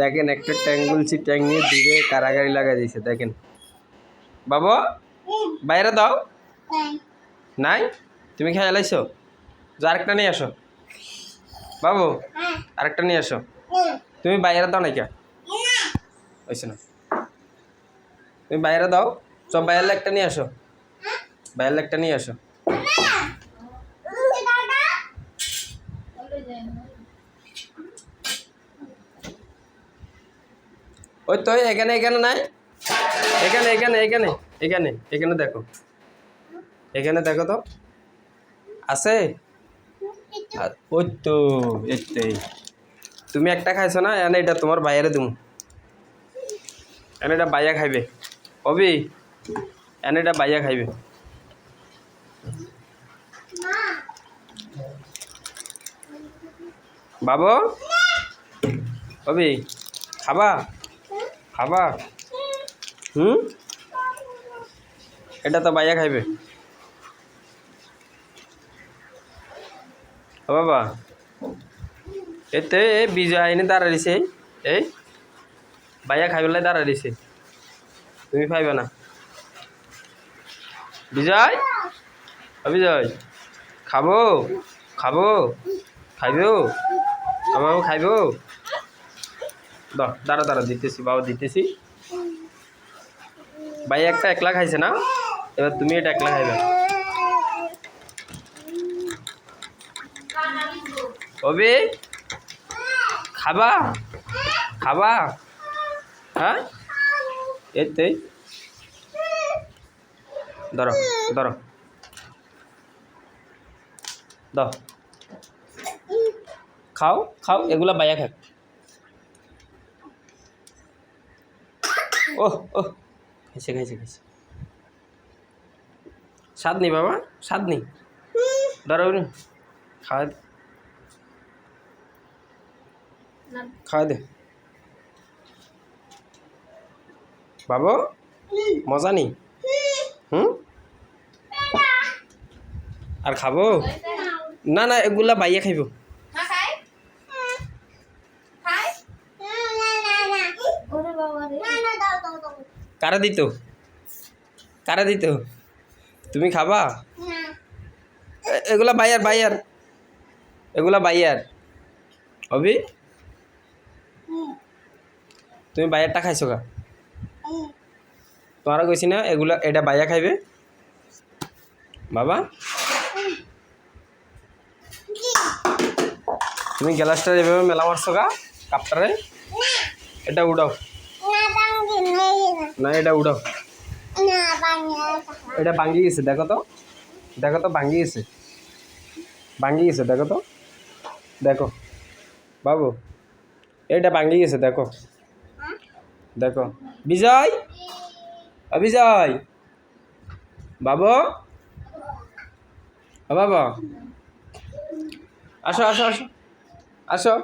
দেখেন একটা ট্যাঙ্গুলছি ট্যাং নিয়ে দিবে কারাগারি লাগাই দিয়েছে দেখেন। বাবা, বাইরে দাও। নাই? তুমি খেয়ে লাইছো যা আরেকটা নিয়ে আসো। বাবু, আরেকটা নিয়ে আসো। তুমি বাইরে দাও নাকি? হয়েছে না। তুমি বাইরে দাও। সব বাইরের একটা নিয়ে আসো। বাইরের একটা নিয়ে আসো। ওই তো এখানে এখানে নাই। এখানে এখানে এখানে এখানে এখানে দেখো। এখানে দেখো তো। আছে? ওই তো এটাই তুমি একটা খাইছো না? এনে এটা তোমার বাইরে দিমু। এনে এটা বাইয়া খাইবে। অবি এনে এটা বাইয়া খাইবে। বাবু? অবি খাবা? খাবা হুম? এটা তো বাইয়া খাইবে। বাবা। এতে এই বিজয় আইনে দাঁড়া দিছে। এই বাইয়া খাইবেলাই দাঁড়া দিছে। তুমি খাইবে না। বিজয়? বিজয় খাব? খাব? খাইবো? আমার খাইবো? দাঁড়া দাঁড়া, দিতেছি, বাবা, দিতেছি। ভাই, একটা একলা খাইছে না? এবার তুমি এটা একলা খাইবে। অবি খাবা? খাবা? হ্যাঁ? এতে ধরো ধরো। দাও। খাও খাও, এগুলা বাইয়া খাক। ও ও খাইছে খাইছে খাইছে। স্বাদ নেই বাবা স্বাদ নেই ধরো খাওয়া দে। খাওয়া দে। বাবু, মজা নেই হুম? আর খাব? না না, এগুলা বাইয়া খাইব। কারা দিত? কারা দিত? তুমি খাবা? এগুলা বাইয়ার বাইয়ার এগুলা বাইয়ার অবি তুমি বাইয়ারটা খাইছো কা তোমারা কইছি না, এগুলা, এটা বাইয়া খাইবে? বাবা? তুমি গ্লাসটা এভাবে মেলা মারছো গা, কাপটারে, এটা উড়াও। না এটা উড়াও এটা ভাঙ্গি গেছে দেখো তো। দেখো তো ভাঙ্গি গেছে। ভাঙ্গি গেছে দেখো তো। দেখো। বাবু এটা ভাঙ্গি গেছে দেখো। দেখো। বিজয়? ও বিজয়। বাবু? বাবা। আসো আসো আসো। আসো।